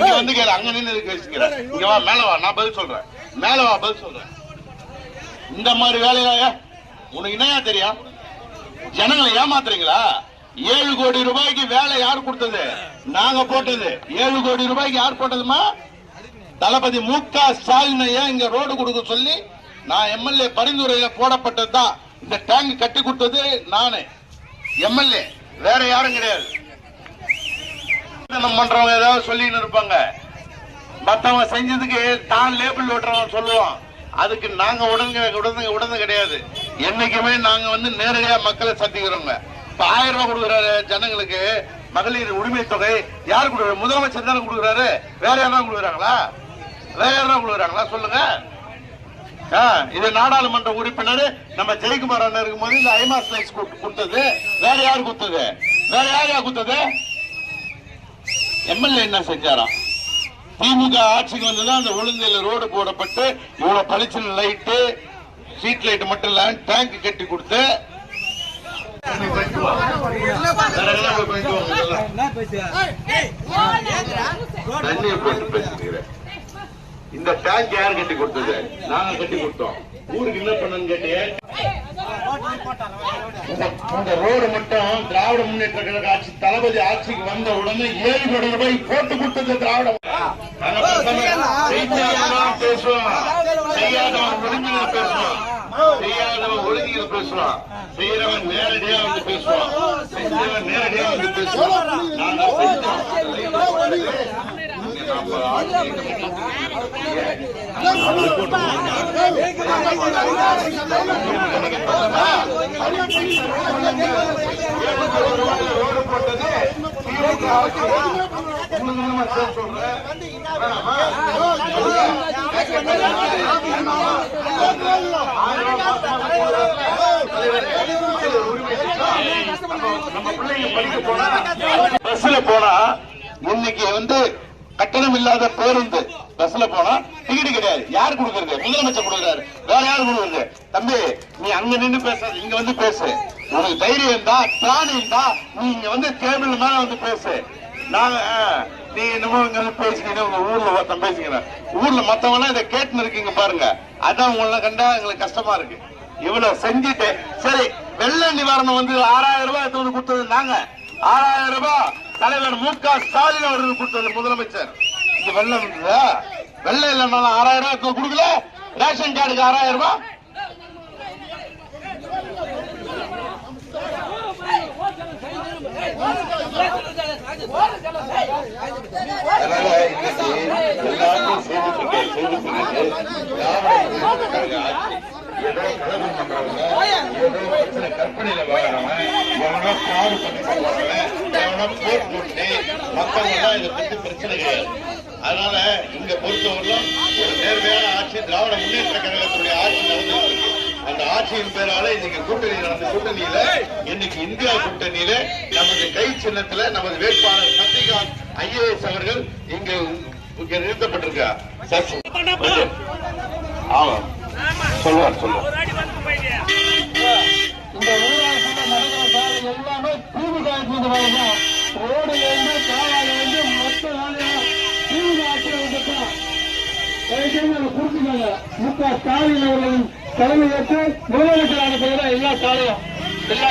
இங்க வந்து கேளு, அங்க எதுக்கு பேசிக்கிற? இங்க வா, மேல வா, நான் பதில் சொல்றேன். மேல வா, பதில் சொல்றேன். இந்த மாதிரி வேலையா உனக்கு என்னையா தெரியும்? ஜனங்களை ஏமாத்துறீங்களா? ஏழு கோடி ரூபாய்க்கு வேலை யார் கொடுத்தது? நாங்க போட்டது. ஏழு கோடி ரூபாய்க்கு யார் போட்டதுமா? தளபதி மு க ஸ்டாலின் இங்க ரோடு கொடுக்க சொல்லி நான் எம்எல்ஏ பரிந்துரையில போடப்பட்டதுதான். இந்த டேங்க் கட்டி கொடுத்தது நானே. எம்எல்ஏ வேற யாரும் கிடையாது. நம்ம பண்றவங்க ஏதாவது சொல்லின்னு இருப்பாங்க. மத்தவங்க செஞ்சதுக்கு தான் லேபிள் ஓட்டுறவங்க சொல்லுவான். அதுக்கு நாங்க உடனே உடனே உடனே கிடையாது. என்னைக்குமே நாங்க வந்து நேரடியா மக்களை சந்திக்கிறோங்க. இப்ப ஆயிரம் ரூபாய் கொடுக்குறாரு ஜனங்களுக்கு. மகளிர் உரிமை தொகை யார் கொடுக்குறாரு? முதலமைச்சர் தானே கொடுக்குறாரு. வேற யாராவது கொடுக்குறாங்களா? வேற யாராவது கொடுக்குறாங்களா? சொல்லுங்க. இது நாடாளுமன்ற உறுப்பினர் நம்ம ஜெயக்குமார் அண்ணன் இருக்கும்போது இந்த ஐமாஸ் லைட்ஸ் கொடுத்தது வேற யார் கொடுத்தது வேற யார் யார் கொடுத்தது எம்எல்ஏ என்ன செஞ்சாராம் திமுக ஆட்சிக்கு வந்துதான் அந்த உளுந்தையில ரோடு போடப்பட்டு இவ்வளவு பளிச்சுன்னு லைட்டு ஸ்ட்ரீட் லைட் மட்டும் இல்ல டேங்க் கட்டி கொடுத்து? தண்ணியை போட்டு பேசுகிறேன் இந்த டேங்க் யார் கட்டி கொடுத்தது? நாங்க கட்டி கொடுத்தோம். ஊருக்கு என்ன பண்ணன்னு கேட்டியே? இந்த ரோடு மட்டும் திராவிட முன்னேற்ற கழக ஆட்சி தளபதி ஆட்சிக்கு வந்த உடனே ஏழு கோடி ரூபாய் போட்டு கொடுத்தது திராவிட நாங்க பேசாம செய்யாதவன் பேசுவோம் செய்யாதவன் ஒழுங்கில பேசுவோம் செய்யாதவன் ஒழுங்கில பேசுவான். செய்யறவன் நேரடியா வந்து பேசுவான். செஞ்சவன் நேரடியா வந்து பேசுவான். நாங்க பஸ்ல போனா இன்னைக்கு வந்து கட்டணம் இல்லாத பேருந்து பஸ்ல போனா டிக்கெட் கிடையாது. யார் கொடுக்கறது? முதலமைச்சர் கொடுக்கறாரு. வேற யார் கொடுக்கறது? தம்பி நீ அங்க நின்று பேச இங்க வந்து பேசு. உனக்கு தைரியம் இருந்தா திராணி இருந்தா நீ இங்க வந்து டேபிள் மேல வந்து பேசு. நாங்க ஆ, நீ என்னமோ இங்க வந்து பேசிக்கிட்டு உங்க ஊர்ல ஒருத்தன் பேசிக்கிறேன். ஊர்ல மத்தவங்க இதை கேட்டுன்னு இருக்கீங்க பாருங்க. அதான் உங்களை கண்டா எங்களுக்கு கஷ்டமா இருக்கு. இவ்வளவு செஞ்சுட்டு சரி வெள்ள நிவாரணம் வந்து ஆறாயிரம் ரூபாய் எடுத்து வந்து கொடுத்தது நாங்க. ஆறாயிரம் ரூபாய் தலைவர் மு க ஸ்டாலின் அவர்கள் கொடுத்தது முதலமைச்சர் இங்க வெள்ளம் இருந்ததா வெள்ளம் இல்லைனாலும் ஆறாயிரம் ரூபாய் கொடுக்கல ரேஷன் கார்டுக்கு ஆறாயிரம் ரூபாய் எல்லாத்தையும் செய்துட்டு இருக்கேன், செய்துட்டு இருக்கேன். ஏதோ கற்பனையில வாழறவன், எவனோ fraud பண்ணி போறவன், எவனோ போர் போட்டு, இதை பிரச்சனை கிடையாது. அதனால இங்க பொறுத்தவரையிலும் ஒரு நேர்மையான ஆட்சி திராவிட முன்னேற்ற கழகத்துடைய ஆட்சி நடந்துட்டு இருக்கு. அந்த ஆட்சியின் பேரால இன்னைக்கு கூட்டணி நடந்த கூட்டணியில இன்னைக்கு இந்தியா கூட்டணியில நமது கை சின்னத்துல நமது வேட்பாளர் சத்யகாந்த் ஐஏஎஸ் அவர்கள் இங்க இங்க நிறுத்தப்பட்டிருக்கார் சசி ஆமா. சொல்லுவார் சொல்லுவார் இந்த ஊராட்சியில் நடக்கிற வேலை எல்லாமே திமுக ஆட்சியோட வந்து தான் ரோடுல இருந்து காவால இருந்து மொத்த வேலையும் திமுக ஆட்சியில் வந்துட்டோம். தயவுசெய்து அதை புரிஞ்சுக்கோங்க. மு ஸ்டாலின் அவர்களின் தலைமையேற்று முதலமைச்சரான பிறகு எல்லா காலையும் எல்லா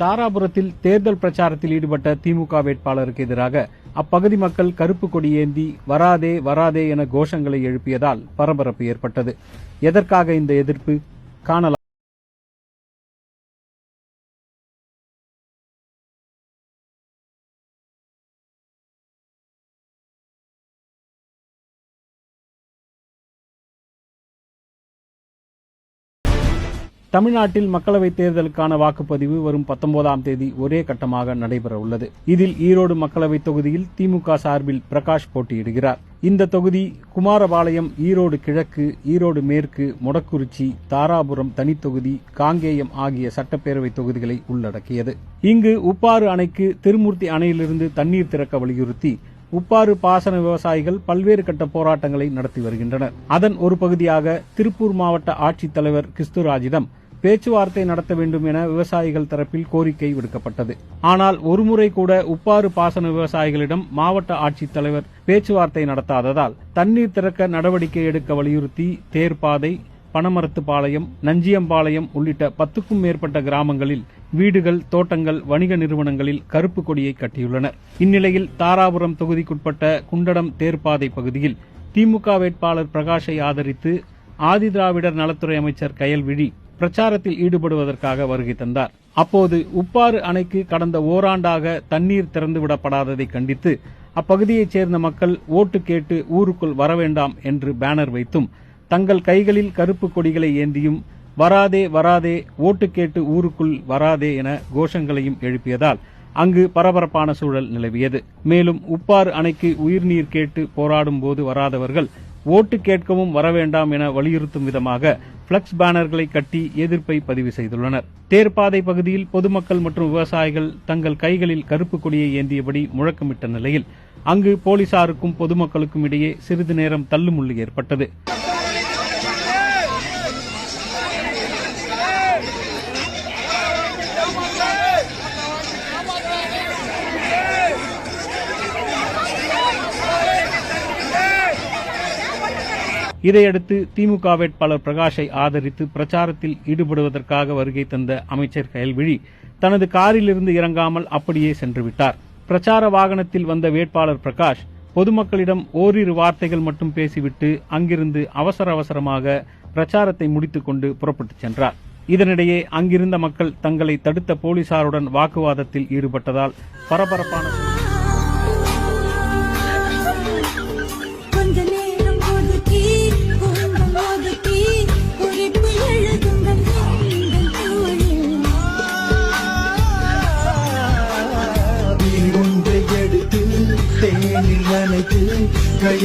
தாராபுரத்தில் தேர்தல் பிரச்சாரத்தில் ஈடுபட்ட திமுக வேட்பாளருக்கு எதிராக அப்பகுதி மக்கள் கருப்பு கொடி ஏந்தி வராதே வராதே என கோஷங்களை எழுப்பியதால் பரபரப்பு ஏற்பட்டது. எதற்காக இந்த எதிர்ப்பு? காணலாம். தமிழ்நாட்டில் மக்களவைத் தேர்தலுக்கான வாக்குப்பதிவு வரும் பத்தொன்பதாம் தேதி ஒரே கட்டமாக நடைபெற உள்ளது. இதில் ஈரோடு மக்களவைத் தொகுதியில் திமுக சார்பில் பிரகாஷ் போட்டியிடுகிறார். இந்த தொகுதி குமாரபாளையம் ஈரோடு கிழக்கு ஈரோடு மேற்கு மொடக்குறிச்சி தாராபுரம் தனித்தொகுதி காங்கேயம் ஆகிய சட்டப்பேரவை தொகுதிகளை உள்ளடக்கியது. இங்கு உப்பாறு அணைக்கு திருமூர்த்தி அணையிலிருந்து தண்ணீர் திறக்க வலியுறுத்தி உப்பாறு பாசன விவசாயிகள் பல்வேறு கட்ட போராட்டங்களை நடத்தி வருகின்றனர். அதன் ஒரு பகுதியாக திருப்பூர் மாவட்ட ஆட்சித்தலைவர் கிறிஸ்துராஜிடம் பேச்சுவார்த்தை நடத்த வேண்டும் என விவசாயிகள் தரப்பில் கோரிக்கை விடுக்கப்பட்டது. ஆனால் ஒருமுறை கூட உப்பாறு பாசன விவசாயிகளிடம் மாவட்ட ஆட்சித்தலைவர் பேச்சுவார்த்தை நடத்தாததால் தண்ணீர் திறக்க நடவடிக்கை எடுக்க வலியுறுத்தி தேர்ப்பாதை பனமரத்துப்பாளையம் நஞ்சியம்பாளையம் உள்ளிட்ட பத்துக்கும் மேற்பட்ட கிராமங்களில் வீடுகள் தோட்டங்கள் வணிக நிறுவனங்களில் கருப்பு கொடியை கட்டியுள்ளனர். இந்நிலையில் தாராபுரம் தொகுதிக்குட்பட்ட குண்டடம் தேர்ப்பாதை பகுதியில் திமுக வேட்பாளர் பிரகாஷை ஆதரித்து ஆதிதிராவிடர் நலத்துறை அமைச்சர் கயல்விழி பிரச்சாரத்தில் ஈடுபடுவதற்காக வருகை தந்தார். அப்போது உப்பாறு அணைக்கு கடந்த ஓராண்டாக தண்ணீர் திறந்துவிடப்படாததை கண்டித்து அப்பகுதியைச் சேர்ந்த மக்கள் ஓட்டு கேட்டு ஊருக்குள் வரவேண்டாம் என்று பேனர் வைத்தும் தங்கள் கைகளில் கருப்பு கொடிகளை ஏந்தியும் வராதே வராதே ஓட்டு கேட்டு ஊருக்குள் வராதே என கோஷங்களையும் எழுப்பியதால் அங்கு பரபரப்பான சூழல் நிலவியது. மேலும் உப்பாறு அணைக்கு உயிர்நீர் கேட்டு போராடும் போது வராதவர்கள் ஓட்டு கேட்கவும் வரவேண்டாம் என வலியுறுத்தும் விதமாக பிளக்ஸ் பேனர்களை கட்டி எதிர்ப்பை பதிவு செய்துள்ளனர். தேர்ப்பாதை பகுதியில் பொதுமக்கள் மற்றும் விவசாயிகள் தங்கள் கைகளில் கருப்பு கொடியை ஏந்தியபடி முழக்கமிட்ட நிலையில் அங்கு போலீசாருக்கும் பொதுமக்களுக்கும் இடையே சிறிது நேரம் தள்ளுமுள்ளு ஏற்பட்டது. இதையடுத்து திமுக வேட்பாளர் பிரகாஷை ஆதரித்து பிரச்சாரத்தில் ஈடுபடுவதற்காக வருகை தந்த அமைச்சர் கயல்விழி தனது காரிலிருந்து இறங்காமல் அப்படியே சென்றுவிட்டார். பிரச்சார வாகனத்தில் வந்த வேட்பாளர் பிரகாஷ் பொதுமக்களிடம் ஓரிரு வார்த்தைகள் மட்டும் பேசிவிட்டு அங்கிருந்து அவசர அவசரமாக பிரச்சாரத்தை முடித்துக் கொண்டு புறப்பட்டுச் சென்றார். இதனிடையே அங்கிருந்த மக்கள் தங்களை தடுத்த போலீசாருடன் வாக்குவாதத்தில் ஈடுபட்டதால் பரபரப்பான ஒன்றை